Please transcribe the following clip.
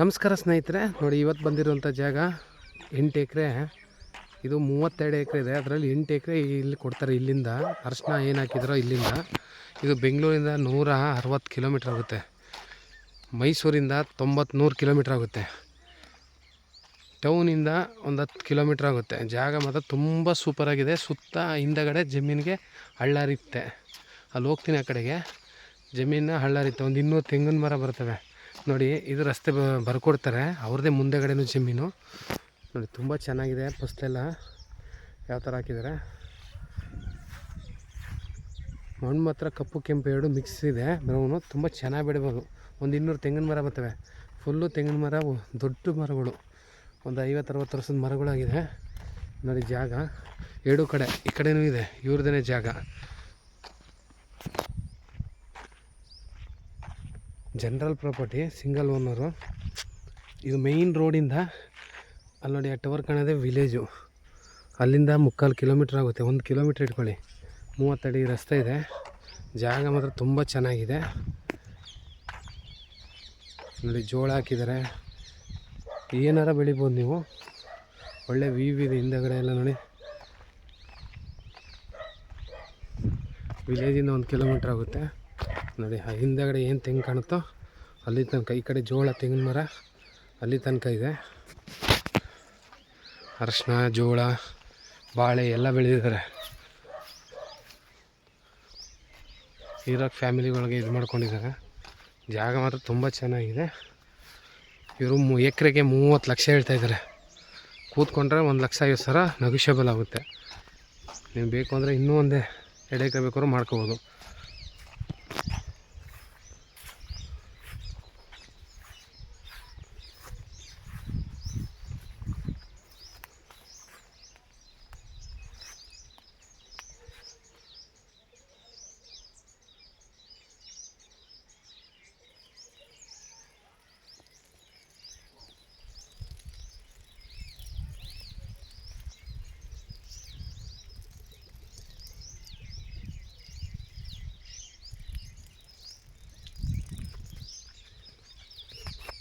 ನಮಸ್ಕಾರ ಸ್ನೇಹಿತರೆ, ನೋಡಿ ಇವತ್ತು ಬಂದಿರುವಂಥ ಜಾಗ ಎಂಟು ಎಕರೆ. ಇದು ಮೂವತ್ತೆರಡು ಎಕರೆ ಇದೆ. ಅದರಲ್ಲಿ ಎಂಟು ಎಕರೆ ಇಲ್ಲಿ ಕೊಡ್ತಾರೆ ಇಲ್ಲಿಂದ. ಅರ್ಶಿನ ಏನು ಹಾಕಿದ್ರೋ ಇಲ್ಲಿಂದ. ಇದು ಬೆಂಗಳೂರಿಂದ ನೂರ ಅರವತ್ತು ಕಿಲೋಮೀಟ್ರ್ ಆಗುತ್ತೆ. ಮೈಸೂರಿಂದ ತೊಂಬತ್ತು ನೂರು ಕಿಲೋಮೀಟ್ರ್ ಆಗುತ್ತೆ. ಟೌನಿಂದ ಒಂದು ಹತ್ತು ಕಿಲೋಮೀಟ್ರ್ ಆಗುತ್ತೆ. ಜಾಗ ಮಾತ್ರ ತುಂಬ ಸೂಪರಾಗಿದೆ ಸುತ್ತ ಹಿಂದಗಡೆ ಜಮೀನಿಗೆ ಹಳ್ಳಾರಿತ್ತೆ. ಅಲ್ಲಿ ಹೋಗ್ತೀನಿ ಆ ಕಡೆಗೆ. ಜಮೀನ ಹಳ್ಳಾರಿತ್ತೆ. ಒಂದು ಇನ್ನೂರು ತೆಂಗಿನ ಮರ ಬರ್ತವೆ. ನೋಡಿ, ಇದು ರಸ್ತೆ ಬರ್ಕೊಡ್ತಾರೆ. ಅವ್ರದ್ದೇ ಮುಂದೆಗಡೆನೂ ಜಮೀನು. ನೋಡಿ, ತುಂಬ ಚೆನ್ನಾಗಿದೆ ಫಸ್ಟೆಲ್ಲ. ಯಾವ ಥರ ಹಾಕಿದ್ದಾರೆ ಮಣ್ಣು ಮಾತ್ರ ಕಪ್ಪು, ಕೆಂಪು ಎರಡು ಮಿಕ್ಸ್ ಇದೆ. ಬ್ರೌನು ತುಂಬ ಚೆನ್ನಾಗಿ ಬೆಳಿಬೋದು. ಒಂದು ಇನ್ನೂರು ತೆಂಗಿನ ಮರ ಬರ್ತವೆ. ಫುಲ್ಲು ತೆಂಗಿನ ಮರ ದೊಡ್ಡ ಮರಗಳು. ಒಂದು ಐವತ್ತು ಅರವತ್ತು ವರ್ಷದ ಮರಗಳಾಗಿದೆ. ನೋಡಿ, ಜಾಗ. ಎರಡು ಕಡೆ, ಈ ಕಡೆಯೂ ಇದೆ. ಇವ್ರದೇ ಜಾಗ. ಜನರಲ್ ಪ್ರಾಪರ್ಟಿ ಸಿಂಗಲ್ ಓನರು ಇದು ಮೇಯ್ನ್ ರೋಡಿಂದ ಅಲ್ಲಿ ನೋಡಿ ಆ ಟವರ್ ಕಾಣೋದೇ ವಿಲೇಜು ಅಲ್ಲಿಂದ ಮುಕ್ಕಾಲು ಕಿಲೋಮೀಟ್ರ್ ಆಗುತ್ತೆ. ಒಂದು ಕಿಲೋಮೀಟ್ರ್ ಇಟ್ಕೊಳ್ಳಿ. ಮೂವತ್ತಡಿ ರಸ್ತೆ ಇದೆ. ಜಾಗ ಮಾತ್ರ ತುಂಬ ಚೆನ್ನಾಗಿದೆ. ನೋಡಿ, ಜೋಳ ಹಾಕಿದ್ದಾರೆ. ಏನಾರ ಬೆಳಿಬೋದು ನೀವು. ಒಳ್ಳೆ ವೀವ್ ಇದೆ ಹಿಂದಗಡೆ ಎಲ್ಲ ನೋಡಿ. ವಿಲೇಜಿಂದ ಒಂದು ಕಿಲೋಮೀಟ್ರ್ ಆಗುತ್ತೆ. ನೋಡಿ ಹಿಂದೆಗಡೆ ಏನು ತೆಂಗು ಕಾಣುತ್ತೋ ಅಲ್ಲಿ ತನಕ, ಈ ಕಡೆ ಜೋಳ, ತೆಂಗಿನ ಮರ ಅಲ್ಲಿ ತನಕ ಇದೆ. ಅರಶಿನ, ಜೋಳ, ಬಾಳೆ ಎಲ್ಲ ಬೆಳೆದಿದ್ದಾರೆ. ಇರೋಕ್ಕೆ ಫ್ಯಾಮಿಲಿಗಳಿಗೆ ಇದು ಮಾಡ್ಕೊಂಡಿದ್ದಾರೆ. ಜಾಗ ಮಾತ್ರ ತುಂಬ ಚೆನ್ನಾಗಿದೆ. ಇವರು ಎಕರೆಗೆ ಮೂವತ್ತು ಲಕ್ಷ ಹೇಳ್ತಾ ಇದ್ದಾರೆ. ಕೂತ್ಕೊಂಡ್ರೆ ಒಂದು ಲಕ್ಷ ಐವತ್ತು ಸಾವಿರ ನಗುಷಬಲ್ ಆಗುತ್ತೆ. ನೀವು ಬೇಕು ಅಂದರೆ ಇನ್ನೂ ಒಂದೇ ಎರಡು ಎಕರೆ ಬೇಕಾದ್ರೂ ಮಾಡ್ಕೋಬೋದು.